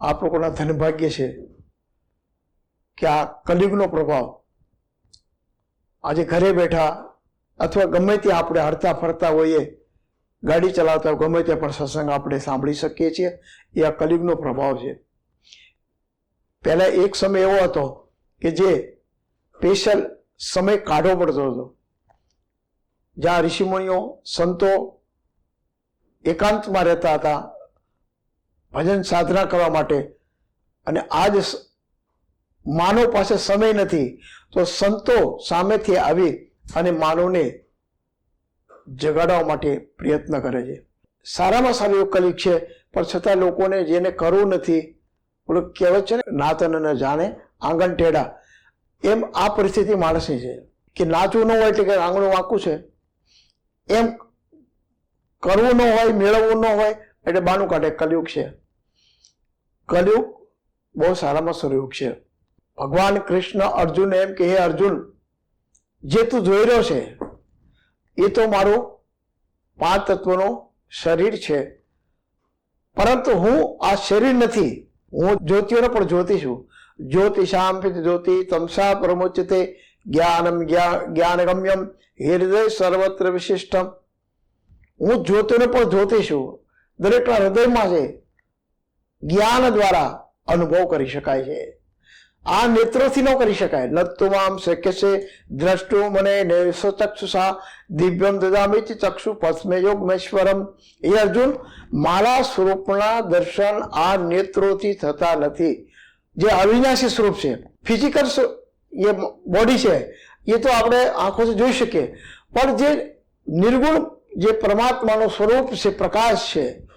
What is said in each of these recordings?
આપ લોકોના ધનભાગ્ય છે કે આ કલિગનો પ્રભાવ આજે ઘરે બેઠા અથવા ગમે તે આપણે હરતા ફરતા હોઈએ, ગાડી ચલાવતા ગમે તે પણ સત્સંગ આપણે સાંભળી શકીએ છીએ, એ આ કલિગનો પ્રભાવ છે. પહેલાં એક સમય એવો હતો કે જે સ્પેશિયલ સમય કાઢવો પડતો હતો. જ્યાં ઋષિમુનિઓ સંતો એકાંતમાં રહેતા હતા ભજન સાધના કરવા માટે. અને આજ માનવ પાસે સમય નથી, તો સંતો સામેથી આવી અને માનવને જગાડવા માટે પ્રયત્ન કરે છે. સારામાં સારું એવું કલિક છે, પણ છતાં લોકોને જેને કરવું નથી, ઓલું કહેવત છે ને, નાતન ન જાણે આંગણ ટેડા એમ આ પરિસ્થિતિ માણસની છે. કે નાચવું ન હોય એટલે કે આંગણું વાંકું છે. એમ કરવું ન હોય, મેળવવું ન હોય એટલે બાનું કાઢે કલયુગ છે. કલયુગ બહુ સારામાં સારું યુગ છે. ભગવાન કૃષ્ણ અર્જુન એમ કે, હે અર્જુન, જે તું જોઈ રહ્યો છે, એ તો મારું પાંચ તત્વનું શરીર છે. પરંતુ હું આ શરીર નથી. હું જ્યોતિઓનો પણ જ્યોતિ છું. જ્યોતિષામ જ્યોતિ તમસા પ્રમોચતે જ્ઞાનમ જ્ઞા- જ્ઞાનગમ્યમ હૃદય સર્વત્ર વિશિષ્ટમ. હું જ્યોતિનો પણ જ્યોતિ છું. દરેકના હૃદયમાં છે જ્ઞાન દ્વારા અનુભવ કરી શકાય છે. આ નેત્રોથી ન કરી શકાય. નત્તુમામ શક્ય છે દ્રષ્ટુ મને ચક્ષુષા દિવ્યમ દદામિત ચક્ષુ પસ્મે યોગમેશ્વરમ. એ અર્જુન, મારા સ્વરૂપના દર્શન આ નેત્રોથી થતા નથી. જે અવિનાશી સ્વરૂપ છે ફિઝિકલ એ બોડી છે, એ તો આપણે આંખોથી જોઈ શકીએ. પણ જે નિર્ગુણ જે પરમાત્માનું સ્વરૂપ છે, પ્રકાશ છે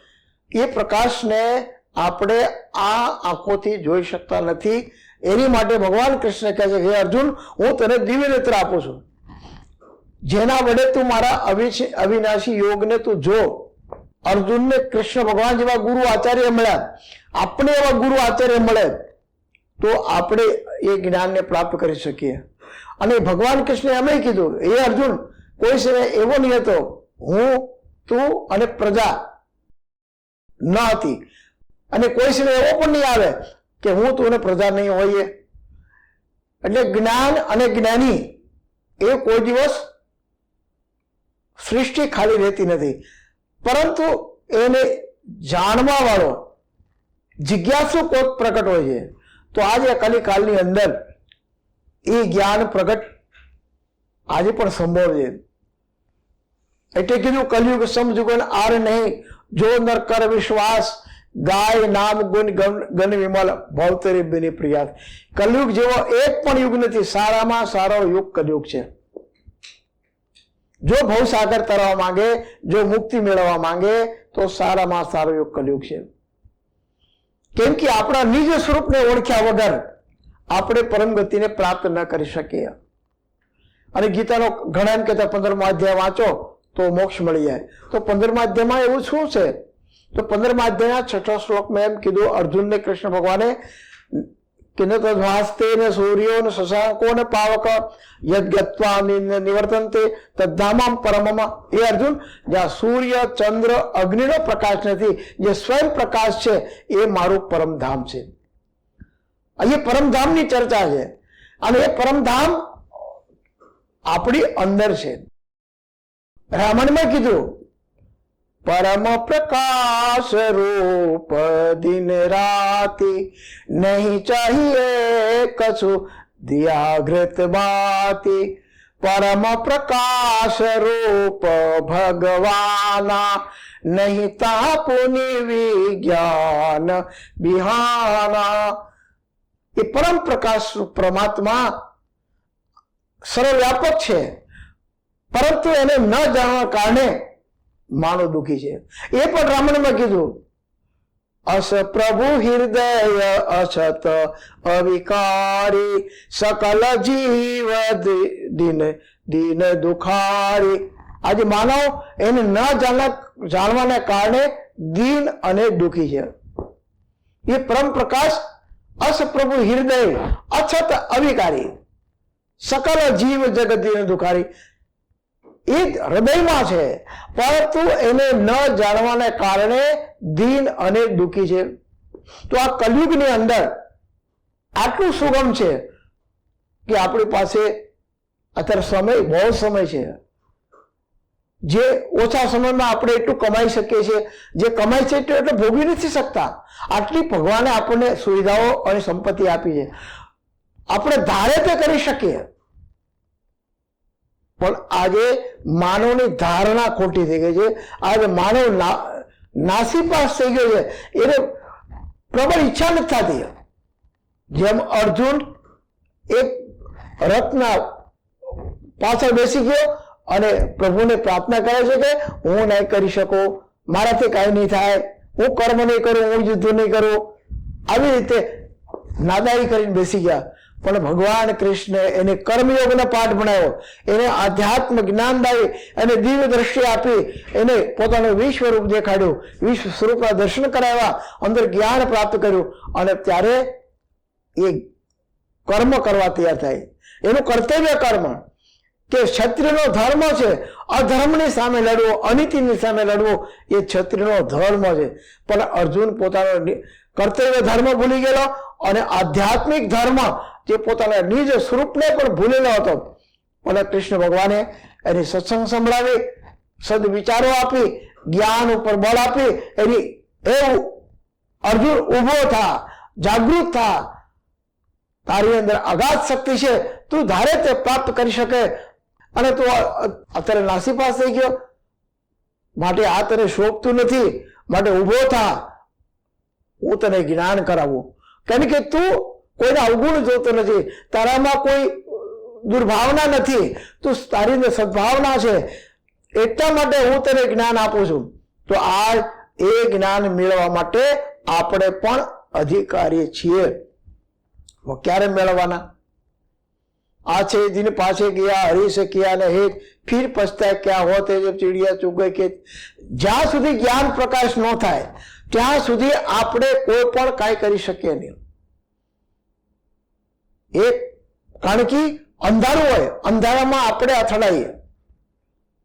એ પ્રકાશને આપણે આ આંખોથી જોઈ શકતા નથી. એની માટે ભગવાન કૃષ્ણ કહે છે, હે અર્જુન, હું તને દિવ્ય નેત્ર આપું છું. જેના વડે તું મારા અવિનાશી યોગને તું જો. અર્જુનને કૃષ્ણ ભગવાન જેવા ગુરુ આચાર્ય મળ્યા. આપણે એવા ગુરુ આચાર્ય મળે તો આપણે એ જ્ઞાનને પ્રાપ્ત કરી શકીએ. અને ભગવાન કૃષ્ણે એમ કીધું એ અર્જુન, કોઈ સમય એવો નહીં હતો હું, તું અને પ્રજા ન હતી. અને કોઈ સિવાય એવો પણ નહીં આવે કે હું તું પ્રજા નહીં હોઈએ. એટલે જ્ઞાન અને જ્ઞાની એ કોઈ દિવસ સૃષ્ટિ ખાલી રહેતી નથી. પરંતુ એને જાણવા વાળો જિજ્ઞાસુ કોક પ્રગટ હોય છે. તો આજે કલિકાલની અંદર એ જ્ઞાન પ્રગટ આજે પણ સંભવ છે. એટલે કીધું કલયુગ સમજુગન આર નહીં. જો નર કર વિશ્વાસ ગાય નામ ગુણ ગણ વિમલ ભવતરી બિની પ્રિયા. કલયુગ જેવો એક પણ યુગ નથી, સારામાં સારો યુગ કલયુગ છે. જો ભવસાગર તરવા માંગે, જો મુક્તિ મેળવવા માંગે, તો સારામાં સારો યુગ કલયુગ છે. કેમ કે આપણા નિજ સ્વરૂપને ઓળખ્યા વગર આપણે પરમ ગતિને પ્રાપ્ત ન કરી શકીએ. અને ગીતાનો ઘણા એમ કહેતા, પંદરમો અધ્યાય વાંચો તો મોક્ષ મળી જાય. તો પંદરમા અધ્યાયમાં એવું શું છે? તો પંદરમા અધ્યાયના છઠ્ઠા શ્લોકમાં એમ કીધું, અર્જુનને કૃષ્ણ ભગવાને કે ન તદ્વાસ્તે ને સૂર્યો ને શશાંકો ને પાવક યદ ગત્વા તે તદ્ધામામ પરમમ. એ અર્જુન, જ્યાં સૂર્ય, ચંદ્ર, અગ્નિનો પ્રકાશ નથી, જે સ્વયં પ્રકાશ છે, એ મારું પરમધામ છે. અહીંયા પરમધામની ચર્ચા છે, અને એ પરમધામ આપણી અંદર છે. રામાયણમાં કીધું, પરમ પ્રકાશ રૂપ દિન રાતિ નહીં ચાહીએ કશું દિયાઘૃત બાતી. પરમ પ્રકાશ રૂપ ભગવાના નહીં તાપુનિ વિજ્ઞાન બિહાના. એ પરમ પ્રકાશ પરમાત્મા સર્વવ્યાપક છે. પરંતુ એને ન જાણવા કારણે માનો દુખી છે. એ પણ રામણમાં કીધું, અસ પ્રભુ હૃદય અછત અવિકારી, સકલ જીવ દિન દિન દુખારી. આજે માનવ એને ન જાણવા, જાણવાને કારણે દિન અને દુખી છે. એ પરમ પ્રકાશ અસ પ્રભુ હૃદય અછત અવિકારી, સકલ જીવ જગત દિન દુખારી. એ હૃદયમાં છે. પરંતુ એને ન જાણવાને કારણે દિન અને દુઃખી છે. તો આ કલયુગની અંદર આટલું સુગમ છે કે આપણી પાસે અત્યારે સમય, બહુ સમય છે. જે ઓછા સમયમાં આપણે એટલું કમાઈ શકીએ છીએ. જે કમાઈ છે એટલે ભોગવી નથી શકતા. આટલી ભગવાને આપણને સુવિધાઓ અને સંપત્તિ આપી છે. આપણે ધારે તે કરી શકીએ. પણ આજે માનવની ધારણા ખોટી થઈ ગઈ છે. આજે માનવ નાસીપાસ થઈ ગયો છે. એને પ્રબળ ઈચ્છા નથી થતી. જેમ અર્જુન એક રથના પાછળ બેસી ગયો અને પ્રભુને પ્રાર્થના કરે છે કે હું નહીં કરી શકું. મારાથી કાંઈ નહીં થાય. હું કર્મ નહીં કરું, હું યુદ્ધ નહીં કરું. આવી રીતે નાદારી કરીને બેસી ગયા. પણ ભગવાન કૃષ્ણ એને કર્મયોગનો પાઠ ભણાવ્યો. એને આધ્યાત્મ જ્ઞાનદાયી અને દિવ્ય દ્રષ્ટિ આપી એને પોતાનું વિશ્વરૂપ દેખાડ્યું. વિશ્વ સ્વરૂપના દર્શન કરાવ્યા, અંદર જ્ઞાન પ્રાપ્ત કર્યું અને ત્યારે એ કર્મ કરવા તૈયાર થાય. એનું કર્તવ્ય કર્મ કે ક્ષત્રિયનો ધર્મ છે, અધર્મની સામે લડવો, અનીતિની સામે લડવો, એ ક્ષત્રિયનો ધર્મ છે. પણ અર્જુન પોતાનો કર્તવ્ય ધર્મ ભૂલી ગયેલો અને આધ્યાત્મિક ધર્મ જે પોતાના નિજ સ્વરૂપને પણ ભૂલેલો હતો. અને કૃષ્ણ ભગવાને એની સત્સંગ સંભળાવી, સદવિચારો આપી, જ્ઞાન ઉપર બળ આપી, એની એવું અર્જુન ઊભો થા, જાગૃત થા. તારી અંદર અગાધ શક્તિ છે, તું ધારે તે પ્રાપ્ત કરી શકે. અને તું અત્યારે અત્યારે નાસીપાસ થઈ ગયો. માટે આ તને શોભતું નથી. માટે ઊભો થા. હું તને જ્ઞાન કરાવું. કેમ કે તું કોઈને અવગુણ જોતો નથી. તારામાં કોઈ દુર્ભાવના નથી. તું તારી સદભાવના છે. એટલા માટે હું તને જ્ઞાન આપું છું. તો આ એ જ્ઞાન મેળવવા માટે આપણે પણ અધિકારી છીએ. ક્યારે મેળવવાના? આ છે દિન પાસે ગયા હરી શક્યા ને હેત ફીર પછતા ક્યાં હોતે જે ચીડિયા ચૂગે કે જ્યાં સુધી જ્ઞાન પ્રકાશ ન થાય, ત્યાં સુધી આપણે કોઈ પણ કાંઈ કરી શકીએ નહીં. એક કારણ કે અંધારું હોય, અંધારામાં આપણે અથડાઈએ.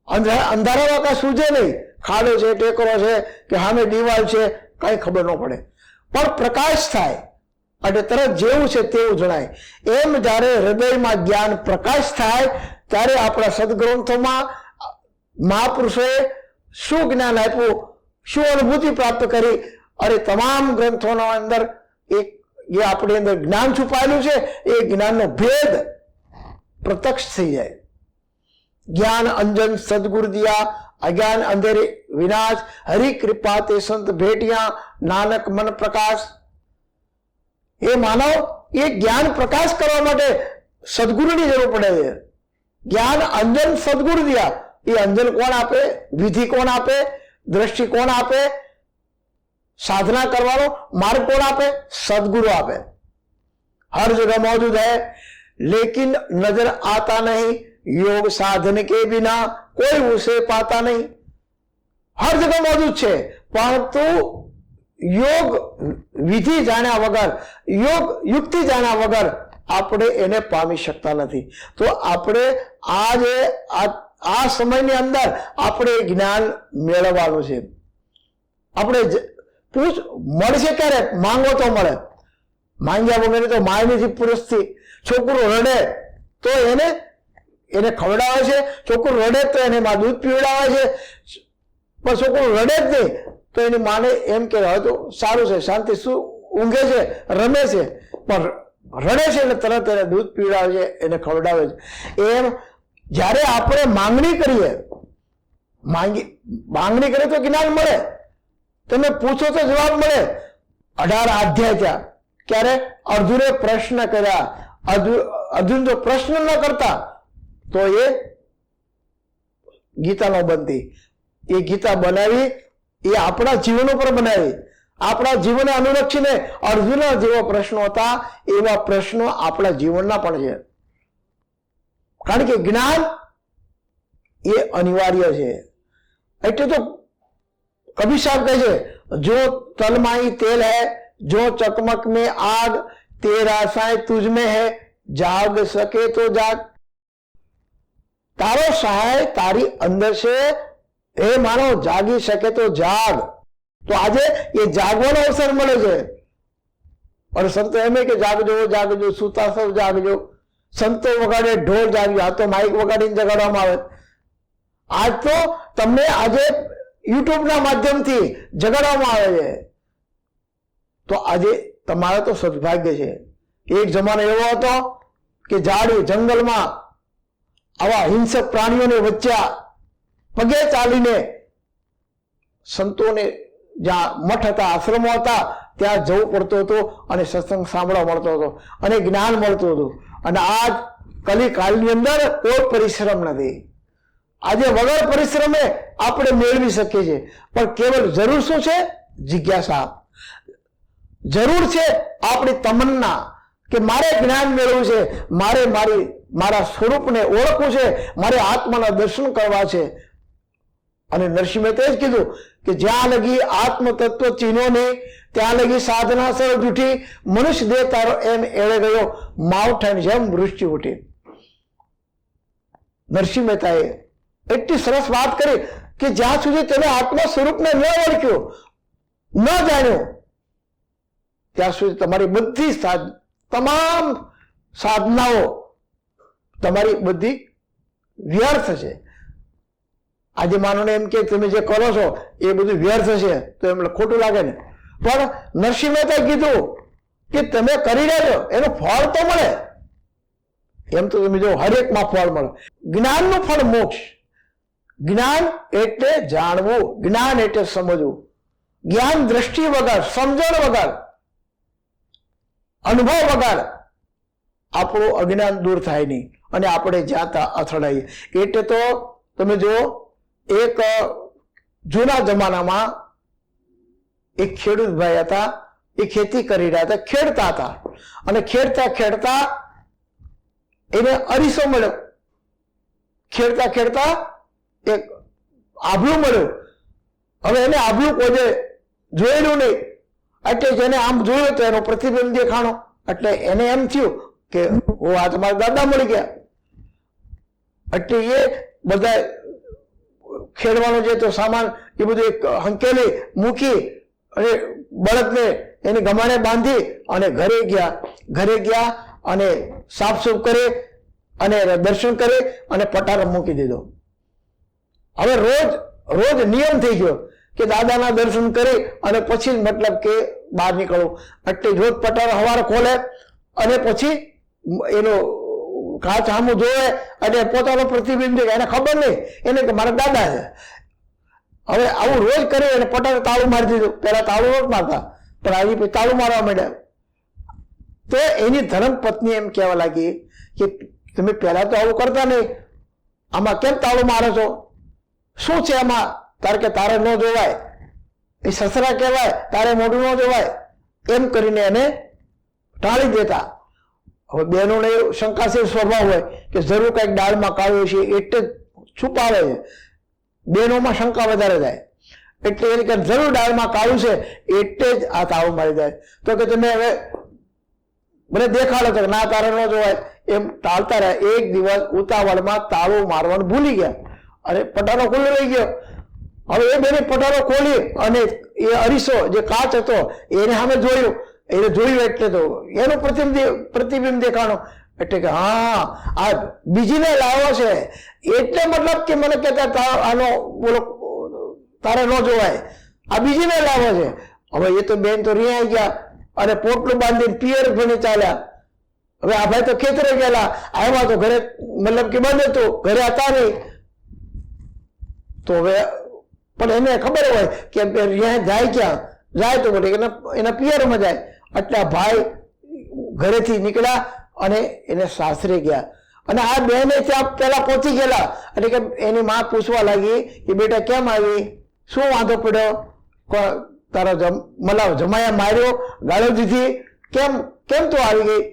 અંધા- અંધારામાં કાંઈ સૂજે નહીં. ખાડો છે, ટેકરો છે, કે સામે દિવાલ છે, કાંઈ ખબર ન પડે. પણ પ્રકાશ થાય, અને તરત જેવું છે તેવું જણાય. એમ જ્યારે હૃદયમાં જ્ઞાન પ્રકાશ થાય, ત્યારે આપણા સદગ્રંથોમાં મહાપુરુષોએ શું જ્ઞાન આપ્યું, શું અનુભૂતિ પ્રાપ્ત કરી, અને તમામ ગ્રંથોના અંદર એક જે આપણી અંદર જ્ઞાન છુપાયેલું છે, એ જ્ઞાનનો ભેદ પ્રત્યક્ષ થઈ જાય. જ્ઞાન, અંજન, સદગુરુ દિયા, અજ્ઞાન, અંધેરે, વિનાશ, હરિ કૃપા તે સંત ભેટિયા, નાનક મન પ્રકાશ. એ માનવ, એ જ્ઞાન પ્રકાશ કરવા માટે સદગુરુની જરૂર પડે છે. જ્ઞાન, અંજન, સદગુરુ દિયા, એ અંજન કોણ આપે? વિધિ કોણ આપે? દ્રષ્ટિ કોણ આપે? साधना करवानो मार्ग कौन आपे सदगुरु आपे हर जगह मौजूद है लेकिन नजर आता नहीं योग साधन के बिना कोई उसे पाता नहीं हर जगह मौजूद છે પરંતુ યોગ વિધિ જાણ્યા વગર યોગ યુક્તિ જાણ્યા વગર આપણે એને પામી શકતા નથી તો આપણે આ જે આ આ સમયની અંદર આપણે એ જ્ઞાન મેળવવાનું છે આપણે જ- પૂછ મળશે ક્યારે માંગો તો મળે. માંગ્યા વગર તો માય નથી પુરુષથી છોકરું રડે તો એને એને ખવડાવે છે, છોકરું રડે તો એને માં દૂધ પીવડાવે છે. પણ છોકરું રડે જ નહીં તો એની માને એમ કે હવે તો સારું છે, શાંતિ શું ઊંઘે છે, રમે છે. પણ રડે છે એટલે તરત એને દૂધ પીવડાવે છે, એને ખવડાવે છે. એમ જ્યારે આપણે માંગણી કરીએ, માંગી, માંગણી કરીએ તો જ્ઞાન મળે. તમે પૂછો તો જવાબ મળે. અઢાર અધ્યાય ત્યાં ક્યારે? અર્જુને પ્રશ્ન કર્યા. અર્જુ- અર્જુન જો પ્રશ્ન ન કરતા, તો એ ગીતા ન બનતી. એ ગીતા બનાવી, એ આપણા જીવન ઉપર બનાવી. આપણા જીવનને અનુલક્ષીને અર્જુનના જેવા પ્રશ્નો હતા, એવા પ્રશ્નો આપણા જીવનના પણ છે. કારણ કે જ્ઞાન એ અનિવાર્ય છે. એટલે તો कबीर साहब कहते हैं जो तलमाई तेल है, जो चकमक में आग, तेरा साय तुझ में है જાગ सके तो जाग। તારો સહાય તારી અંદર છે એ માનો જાગી શકે તો જાગ તો આજે એ જાગવાનો અવસર મળે છે અને સંતો એમ કે જાગજો જાગજો સુતા સૌ જાગજો સંતો વગાડે ઢોર જાગ્યો આ તો માઇક વગાડીને જગાડવામાં આવે આજ તો તમને આજે યુટ્યુબના માધ્યમથી જગાડવામાં આવે છે. તો આજે તમારા તો સદભાગ્ય છે. એક જમાનો એવો હતો કે ઝાડી જંગલમાં આવા હિંસક પ્રાણીઓને વચ્ચે પગે ચાલીને સંતોને જ્યાં મઠ હતા, આશ્રમો હતા, ત્યાં જવું પડતું હતું અને સત્સંગ સાંભળવા મળતો હતો અને જ્ઞાન મળતું હતું. અને આજ કલી કાળની અંદર કોઈ પરિશ્રમ નથી. આજે વગર પરિશ્રમે આપણે મેળવી શકીએ છીએ. પણ કેવળ જરૂર શું છે? જિજ્ઞાસા. જરૂર છે આપણી તમન્ના કે મારે જ્ઞાન મેળવવું છે, મારે મારી, મારા સ્વરૂપને ઓળખવું છે, મારે આત્માના દર્શન કરવા છે. અને નરસિંહ મહેતાએ જ કીધું કે જ્યાં લગી આત્મ તત્વ ચિહ્નો નહીં, ત્યાં લગી સાધના સર જૂઠી, મનુષ્ય દેહ તારો એમ એળે ગયો, માવઠાની જેમ વૃષ્ટિ ઉઠી. નરસિંહ મહેતાએ એટલી સરસ વાત કરી કે જ્યાં સુધી તમે આત્મા સ્વરૂપને ન ઓળખ્યો, ન જાણ્યો, ત્યાં સુધી તમારી બધી તમામ સાધનાઓ તમારી બધી વ્યર્થ છે. આજે માનોને એમ કે તમે જે કરો છો, એ બધું વ્યર્થ છે, તો એમને ખોટું લાગે ને. પણ નરસિંહ મહેતાએ કીધું કે તમે કરી રહ્યો એનું ફળ તો મળે. એમ તો તમે જો હરેકમાં ફળ મળે. જ્ઞાનનું ફળ મોક્ષ. જ્ઞાન એટલે જાણવું. જ્ઞાન એટલે સમજવું. જ્ઞાન દ્રષ્ટિ વગર, સમજણ વગર, અનુભવ વગર આપણું અજ્ઞાન દૂર થાય નહીં અને આપણે જાતા અથડાઈએ. એટલે તો તમે જો એક જૂના જમાનામાં એક ખેડૂત ભાઈ હતા, એ ખેતી કરી રહ્યા હતા, ખેડતા હતા. અને ખેડતા ખેડતા એને અરીસો મળ્યો. ખેડતા ખેડતા એક આભલું મળ્યું. હવે એને આભલું કોઈ જોયેલું નહીં. એટલે જેને આમ જોયું તો એનો પ્રતિબિંબ દેખાણો. એટલે એને એમ થયું કે ઓ આ તમારા દાદા મળી ગયા. એટલે એ બધા ખેડવાનો જે તો સામાન એ બધું એક હંકેલી મૂકી અને બળદને એની ગમાણે બાંધી અને ઘરે ગયા. ઘરે ગયા અને સાફ સૂફ કરી અને દર્શન કરી અને પટારો મૂકી દીધો. હવે રોજ રોજ નિયમ થઈ ગયો કે દાદાના દર્શન કરી અને પછી જ મતલબ કે બહાર નીકળવું. એટલે રોજ પટારો હવાર ખોલે અને પછી એનો કાચ સામું જોવે અને પોતાનો પ્રતિબિંબ એને ખબર નહીં. એને કે મારા દાદા છે. હવે આવું રોજ કરે અને પટારે તાળું મારી દીધું. પહેલા તાળું નહોતું મારતા, પણ આવી પછી તાળું મારવા માંડ્યા. તો એની ધર્મપત્ની એમ કહેવા લાગી કે તમે પહેલાં તો આવું કરતા નહીં. આમાં કેમ તાળું મારો છો? શું છે આમાં? તારે કે તારે ન જોવાય. એ સસરા કહેવાય, તારે મોઢું ન જોવાય. એમ કરીને એને ટાળી દેતા. હવે બહેનોને શંકાશીલ સ્વભાવ હોય કે જરૂર કંઈક દાળમાં કાળું છે એટલે જ છુપાવે છે. બહેનોમાં શંકા વધારે થાય. એટલે એ કે જરૂર દાળમાં કાળું છે, એટલે જ આ તાવ મારી જાય. તો કે તમે હવે મને દેખાડો તો ના, તારે ન જોવાય. એમ ટાળતા રહ્યા. એક દિવસ ઉતાવળમાં તાળું મારવાનું ભૂલી ગયા. અને પટારો ખુલ્લો રહી ગયો. હવે એ બેને પટારો ખોલી અને એ અરીસો જે કાચ હતો, એને સામે જોયું. એને જોયું એટલે તો એનું પ્રતિબિંબ પ્રતિબિંબ દેખાણો. એટલે કે હા, આ બીજીને લાવ્યો છે. એટલે મતલબ કે મને કહેતા આનો બોલો, તારે ન જોવાય. આ બીજીને લાવ્યો છે. હવે એ તો બેન તો રિયાઈ ગયા અને પોટલું બાંધીને પિયર ભણી ચાલ્યા. હવે આ ભાઈ તો ખેતરે ગયેલા. આવ્યા તો ઘરે મતલબ કે બંધ હતું. ઘરે હતા નહીં. તો હવે, પણ એને ખબર હોય કે ત્યાં જાય ક્યાં, જાય તો બોલે એના એના પિયરમાં જાય. એટલે ભાઈ ઘરેથી નીકળ્યા અને એને સાસરે ગયા. અને આ બેને ત્યાં પહેલા પહોંચી ગયેલા. એટલે કે એની માં પૂછવા લાગી કે બેટા કેમ આવી? શું વાંધો પડ્યો? તારો જમ, મલાવ જમાયા માર્યો, ગાળો દીધી. કેમ કેમ તો આવી ગઈ?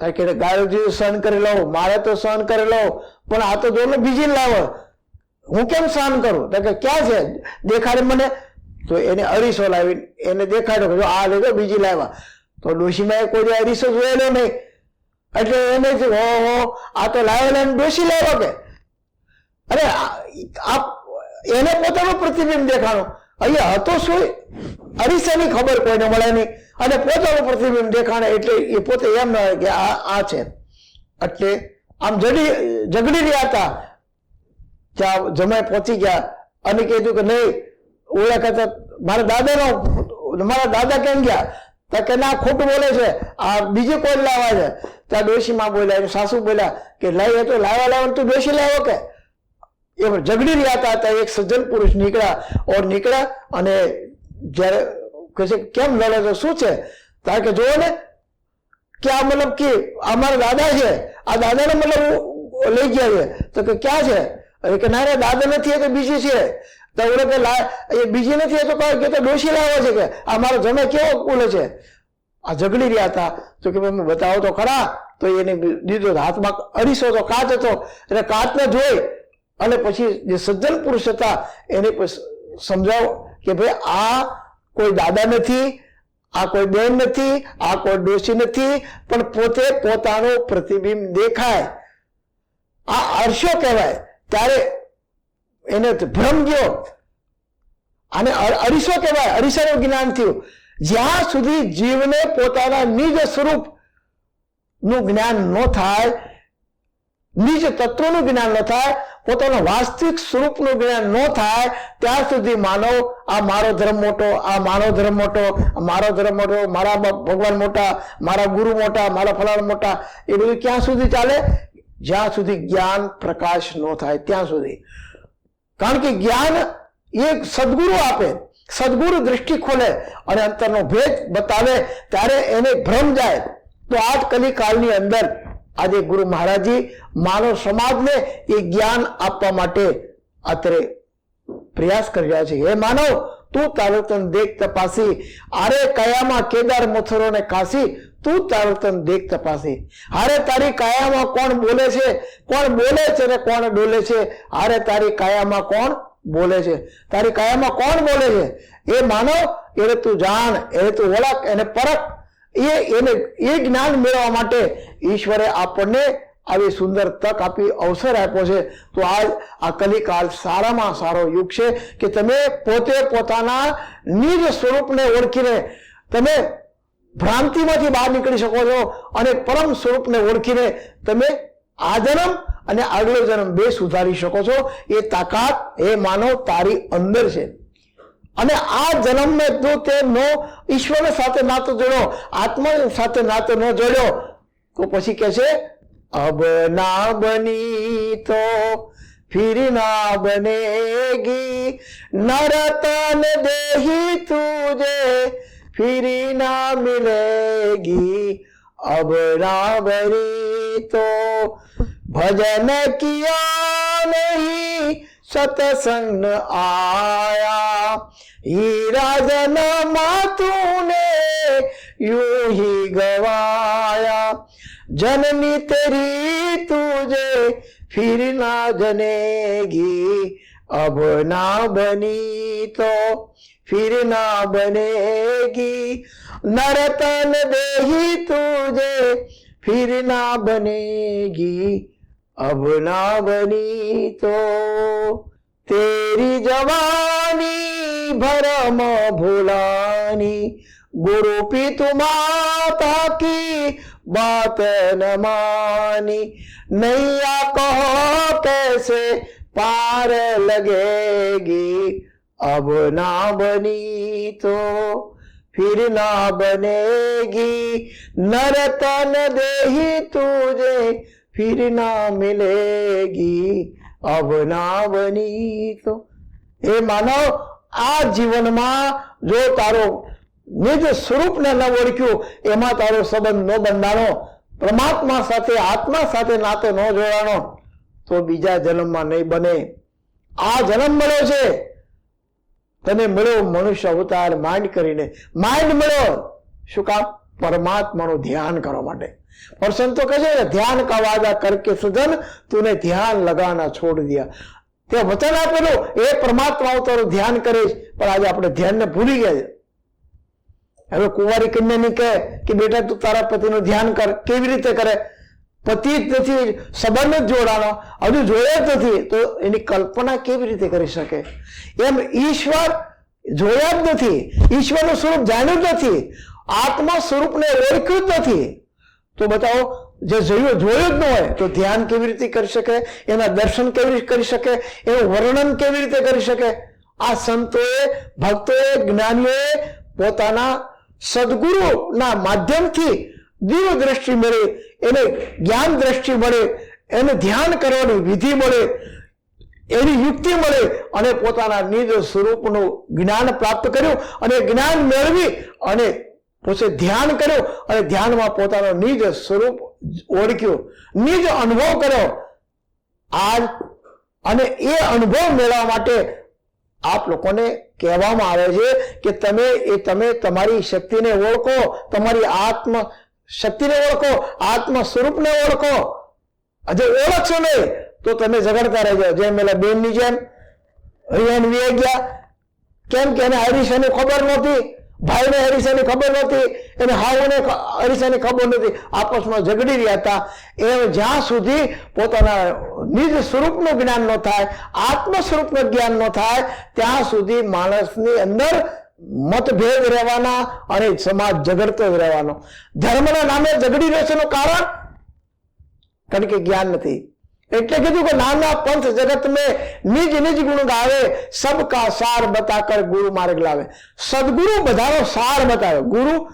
તારે કે ગાળો દીધું, સહન કરી લઉં મારે તો સહન કરી લઉં પણ આ તો જો ને બીજી લાવો. હું કેમ સ્નાન કરું? તો કે ક્યાં છે? દેખાડે મને. તો એને અરીસો લાવી એને દેખાડ્યો જો આ લેજો બીજી લાવ્યા. તો ડોશીમાં કોઈ અરીસો જોયેલો નહીં. એટલે એને થયું, ઓહો આ તો લાવેલા ને ડોશી લાવ્યો કે? અરે આ- આ એને પોતાનું પ્રતિબિંબ દેખાણું અહીંયા હતો શું? અરીસાની ખબર કોઈને મળે નહીં. અને પોતાનું પ્રતિબિંબ દેખાણે એટલે એ પોતે એમ ન કે આ આ છે. એટલે આમ જડી ઝઘડી રહ્યા હતા. ત્યાં જમાઈ પહોંચી ગયા. અને કીધું કે નહીં ઓળા કરતા મારા દાદાનો, મારા દાદા કેમ ગયા? તો કે ના, ખોટું બોલે છે. આ બીજે કોઈ લાવવા છે. ત્યાં ડોશીમાં બોલ્યા, એની સાસુ બોલ્યા કે લાવી તો લાવવા લાવવા તું ડોશી લાવ્યો કે? એ ઝઘડી રહ્યા હતા એક સજ્જન પુરુષ નીકળ્યા. ઓર નીકળ્યા અને જ્યારે કહે છે કેમ લડે તો શું છે? તારે કે જુઓ ને, કે આ મતલબ કે આ મારા દાદા છે. આ દાદાને મતલબ લઈ ગયા છે. તો કે ક્યાં છે? અરે કે ના રે દાદા નથી એ તો બીજી છે. તો ઓલે કે એ બીજી નથી એ તો કે તો ડોશી લાવો છે કે. આ મારો જમે કેવો કુલ છે? આ ઝઘડી રહ્યા હતા. તો કે ભાઈ, બતાવો તો ખરા. તો એને દીધો હાથમાં અરીસો તો કાચ હતો. એટલે કાચને જોઈ. અને પછી જે સજ્જન પુરુષ હતા, એને સમજાવો કે ભાઈ, આ કોઈ દાદા નથી, આ કોઈ બેન નથી, આ કોઈ ડોશી નથી, પણ પોતે પોતાનું પ્રતિબિંબ દેખાય. આ અરશો કહેવાય. ત્યારે એને ભ્રમ ગયો. અને અરીસો કહેવાય, અરીસાનું જ્ઞાન થયું. જ્યાં સુધી જીવને પોતાના નિજ સ્વરૂપનું જ્ઞાન ન થાય, નિજ તત્વનું જ્ઞાન ન થાય, પોતાના વાસ્તવિક સ્વરૂપનું જ્ઞાન ન થાય ત્યાં સુધી માનવ, આ મારો ધર્મ મોટો, આ મારો ધર્મ મોટો મારો ધર્મ મોટો, મારા ભગવાન મોટા, મારા ગુરુ મોટા, મારા ફલાણ મોટા, એ બધું ક્યાં સુધી ચાલે? જ્યાં સુધી જ્ઞાન પ્રકાશ ન થાય, ત્યાં સુધી. કારણ કે જ્ઞાન એ સદગુરુ આપે, સદગુરુ દૃષ્ટિ ખોલે અને અંતરનો ભેદ બતાવે, ત્યારે એને ભ્રમ જાય. તો આજ કલી કાળની અંદર આજે ગુરુ મહારાજજી માનવ સમાજને એ જ્ઞાન આપવા માટે અત્યારે પ્રયાસ કરી રહ્યા છે. હે માનવ તું તારું દેખ તપાસી. આરે કયામાં કેદાર મથુરો ને કાશી તું તારું દેખ તપાસી. હારે તારી કાયામાં કોણ બોલે છે? કોણ બોલે છે ને કોણ ડોલે છે? હારે તારી કાયામાં કોણ બોલે છે? તારી કાયામાં કોણ બોલે છે? એ માનવ, એને તું જાણ, એને તું ઓળખ, એને પરખ. એ એને એ જ્ઞાન મેળવવા માટે ઈશ્વરે આપણને આવી સુંદર તક આપી અવસર આપ્યો છે. તો આ આ કલિકાલ સારામાં સારો યુગ છે કે તમે પોતે પોતાના નિજ સ્વરૂપને ઓળખીને તમે ભ્રાંતિમાંથી બહાર નીકળી શકો છો અને પરમ સ્વરૂપને ઓળખીને તમે આ જન્મ અને આગલો જન્મ બે સુધારી શકો છો. એ તાકાત, એ માનવ તારી અંદર છે. અને આ જન્મને જો તે નો ઈશ્વર સાથે નાતો જોડો આત્મા સાથે નાતો ન જોડ્યો તો પછી કે છે अब ना बनी तो फिर ना बनेगी नरतन देही तुझे फिर ना मिलेगी अब ना बनी तो भजन किया नहीं सतसंग आया हीरा जन्मा तूने यू ही गवाया जननी तेरी तुझे फिर ना जनेगी। अब ना बनी तो फिर ना बनेगी। नरतन देही तुझे फिर ना बनेगी। अब ना बनी तो तेरी जवानी भरम भुलानी। गुरु पितु माता की बात न मानी नैया कहो कैसे पार लगेगी अब ना बनी तो फिर ना बनेगी नरतन देही तुझे फिर ना मिलेगी अब ना बनी तो એ માનવ આ જીવનમાં જો તારો નિજ સ્વરૂપને ન ઓળખ્યું, એમાં તારો સંબંધ ન બંધાણો. પરમાત્મા સાથે, આત્મા સાથે નાતો ન જોડાણો, તો બીજા જન્મમાં નહીં બને. આ જન્મ મળ્યો છે. તને મળ્યો મનુષ્ય અવતાર માઇન્ડ કરીને. માઇન્ડ મળ્યો. શું કામ? પરમાત્માનું ધ્યાન કરવા માટે. પરસન તો કહે છે ને, ધ્યાન કા વાદા કરકે સુધન, તુને ધ્યાન લગાના છોડ દિયા. તે વચન આપેલું, એ પરમાત્મા તારું ધ્યાન કરીશ. પણ આજે આપણે ધ્યાનને ભૂલી ગયા છે હવે કુંવારી કન્યાની કહે કે બેટા તું તારા પતિનું ધ્યાન કર, કેવી રીતે કરે? પતિ જ નથી, સંબંધ જ જોડાણો. હજુ જોયો જ નથી, તો એની કલ્પના કેવી રીતે કરી શકે? એમ ઈશ્વર જોયા જ નથી. ઈશ્વરનું સ્વરૂપ જાણ્યું જ નથી. આત્મા સ્વરૂપને ઓળખ્યું જ નથી. તો બતાવો, જે જોયું જોયું જ ન હોય, તો ધ્યાન કેવી રીતે કરી શકે? એના દર્શન કેવી રીતે કરી શકે? એનું વર્ણન કેવી રીતે કરી શકે? આ સંતોએ, ભક્તોએ, જ્ઞાનીઓએ પોતાના સદગુરુના માધ્યમથી દિવ દ્રષ્ટિ મળે, એને જ્ઞાન દ્રષ્ટિ મળે, એને ધ્યાન કરવાની વિધિ મળે, એની યુક્તિ મળે અને પોતાના નિજ સ્વરૂપનું જ્ઞાન પ્રાપ્ત કર્યું અને જ્ઞાન મેળવી અને પોતે ધ્યાન કર્યું અને ધ્યાનમાં પોતાનો નિજ સ્વરૂપ ઓળખ્યું. નિજ અનુભવ કર્યો. આજ અને એ અનુભવ મેળવવા માટે આપ લોકોને કહેવામાં આવે છે કે તમે એ તમે તમારી શક્તિને ઓળખો, તમારી આત્મ શક્તિને ઓળખો, આત્મ સ્વરૂપને ઓળખો. આજે ઓળખશો નહીં, તો તમે ઝઘડતા રહેજો જેમ પેલા બેનની જેમ હરિયાણ વિયા ગયા. કેમ કે એને હરીશાની ખબર નહોતી. ભાઈને હરીસાની ખબર નથી એને હાવને હરીસાની ખબર નથી આપસમાં ઝઘડી રહ્યા હતા. એ જ્યાં સુધી પોતાના નિજ સ્વરૂપનું જ્ઞાન ન થાય, આત્મ સ્વરૂપનું જ્ઞાન ન થાય, ત્યાં સુધી માણસની અંદર મતભેદ રહેવાના અને સમાજ ઝઘડતો જ રહેવાનો. ધર્મના નામે ઝઘડી રહેશે એનું કારણ? કારણ કે જ્ઞાન નથી. એટલે કીધું કે નાના પંથ જગત નિજ નિજ ગુણ ગાવે, સબકા સાર બતાકર ગુરુ માર્ગ લાવે. સદગુરુ બધાનો સાર બતાવે. ગુરુ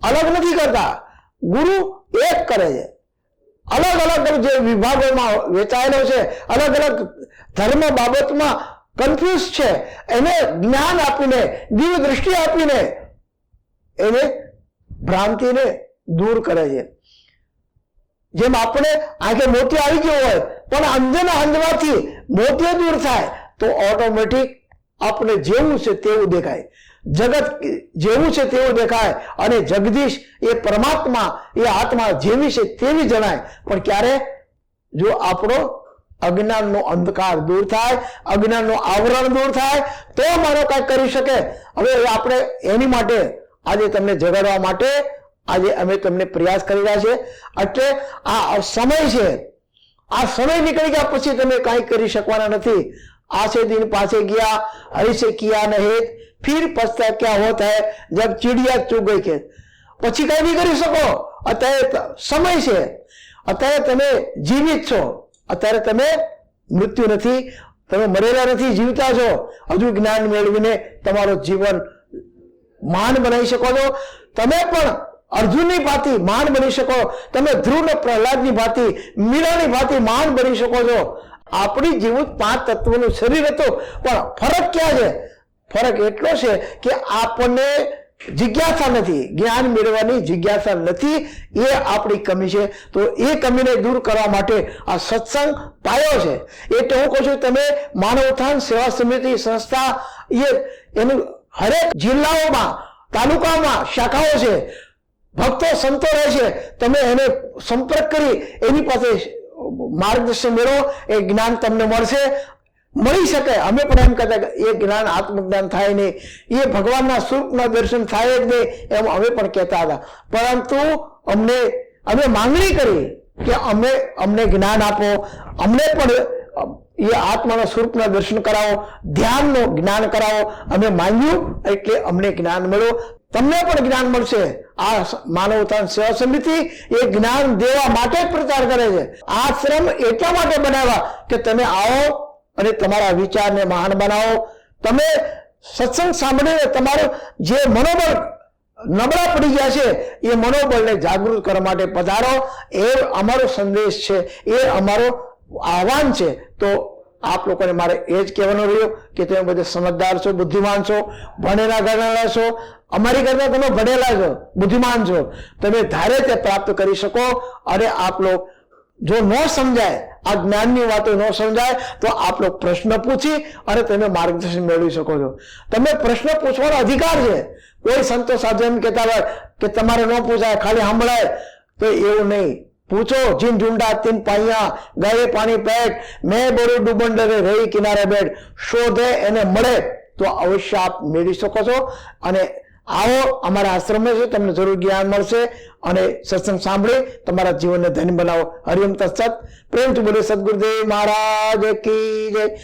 અલગ નથી કરતા. ગુરુ એક કરે છે. અલગ અલગ જે વિભાગોમાં વેચાયેલો છે, અલગ અલગ ધર્મ બાબતમાં કન્ફ્યુઝ છે. એને જ્ઞાન આપીને, દિવ્ય દ્રષ્ટિ આપીને એને ભ્રાંતિને દૂર કરે છે. જેમ આપણે આંખે મોતી આવી ગયો હોય, પણ અંદરના અંધમાંથી મોતી દૂર થાય, તો ઓટોમેટિક આપણે જેવું છે તેવું દેખાય. જગત જેવું છે તેવું દેખાય. અને જગદીશ એ પરમાત્મા, એ આત્મા જેવી છે તેવી જણાય. પણ ક્યારે? જો આપણો અજ્ઞાનનો અંધકાર દૂર થાય, અજ્ઞાનનું આવરણ દૂર થાય, તો મારો કાંઈક કરી શકે. હવે આપણે એની માટે આજે તમને જગાડવા માટે આજે અમે તમને પ્રયાસ કરી રહ્યા છે એટલે આ સમય છે. આ સમય નીકળી ગયા પછી તમે કાંઈ કરી શકવાના નથી. આશે દિન પાસે ગયા, હરીશે કિયા નહીં ફિર પછતા ક્યાં હોત હૈ જબ ચીડિયા ચૂક ગઈ કે. પછી કઈ નહીં કરી શકો. અત્યારે સમય છે. અત્યારે તમે જીવિત છો. અત્યારે તમે મૃત્યુ નથી. તમે મરેલા નથી, જીવતા છો. હજુ જ્ઞાન મેળવીને તમારું જીવન માન બનાવી શકો છો. તમે પણ અર્જુનની ભાતી માન બની શકો. તમે ધ્રુવ ને પ્રહલાદની ભાતી, મીરાની ભાતી માન બની શકો છો. આપણી જેવું પાંચ તત્વોનું શરીર હતું. પણ ફરક ક્યાં છે? ફરક એટલો છે કે આપણને જિજ્ઞાસા નથી. જ્ઞાન મેળવવાની જિજ્ઞાસા નથી. એ આપણી કમી છે. તો એ કમીને દૂર કરવા માટે આ સત્સંગ પાયો છે. એટલે હું કહું છું, તમે માનવ ઉત્થાન સેવા સમિતિ સંસ્થા, એ એનું હરેક જિલ્લાઓમાં, તાલુકામાં, શાખાઓ છે. ભક્તો સંતો રહે છે, તમે એને સંપર્ક કરી એની પાસે માર્ગદર્શન મેળવો, એ જ્ઞાન તમને મળશે. મળી શકે. અમે પણ એમ કહેતા એ જ્ઞાન આત્મજ્ઞાન થાય નહીં. એ ભગવાનના સ્વરૂપના દર્શન થાય જ નહીં એમ અમે પણ કહેતા હતા. પરંતુ અમને, અમે માંગણી કરી કે અમે અમને જ્ઞાન આપો. અમને પણ એ આત્માના સ્વરૂપના દર્શન કરાવો, ધ્યાનનું જ્ઞાન કરાવો. અમે માંગ્યું એટલે અમને જ્ઞાન મળ્યું. તમને પણ જ્ઞાન મળશે. આ માનવતા સેવા સમિતિ એ જ્ઞાન દેવા માટે જ પ્રચાર કરે છે. આશ્રમ એટલા માટે બનાવ્યા કે તમે આવો અને તમારા વિચારને મહાન બનાવો. તમે સત્સંગ સાંભળીને તમારું જે મનોબળ નબળા પડી ગયા છે, એ મનોબળને જાગૃત કરવા માટે પધારો. એ અમારો સંદેશ છે. એ અમારો આહવાન છે. તો આપ લોકોને મારે એ જ કહેવાનું રહ્યું કે તમે બધે સમજદાર છો, બુદ્ધિમાન છો, ભણેલા ગણેલા છો, અમારી કરતા તમે ભણેલા છો, બુદ્ધિમાન છો. તમે ધારે તે પ્રાપ્ત કરી શકો અને આપ લોક જો ન સમજાય, આ જ્ઞાનની વાતો ન સમજાય, તો આપ લોક પ્રશ્ન પૂછી અને તમે માર્ગદર્શન મેળવી શકો છો. તમે પ્રશ્ન પૂછવાનો અધિકાર છે. કોઈ સંતો સાધુ એમ કહેતા હોય કે તમારે ન પૂછાય, ખાલી સાંભળાય, તો એવું નહીં. પૂછો, જીન ઝુંડા તીન પાયા, ગાયે પાણી પેટ, મેં બોરું ડુબંડરે રહી કિનારે બેઠ શોધે એને મળે તો અવશ્ય આપ મેળવી શકો છો. અને આવો, અમારા આશ્રમે છે, તમને જરૂર જ્ઞાન મળશે. અને સત્સંગ સાંભળી, તમારા જીવનને ધન્ય બનાવો. હરિયમ તત્સત. પ્રેમથી બોલે સદગુરુદેવ મહારાજ કી જય.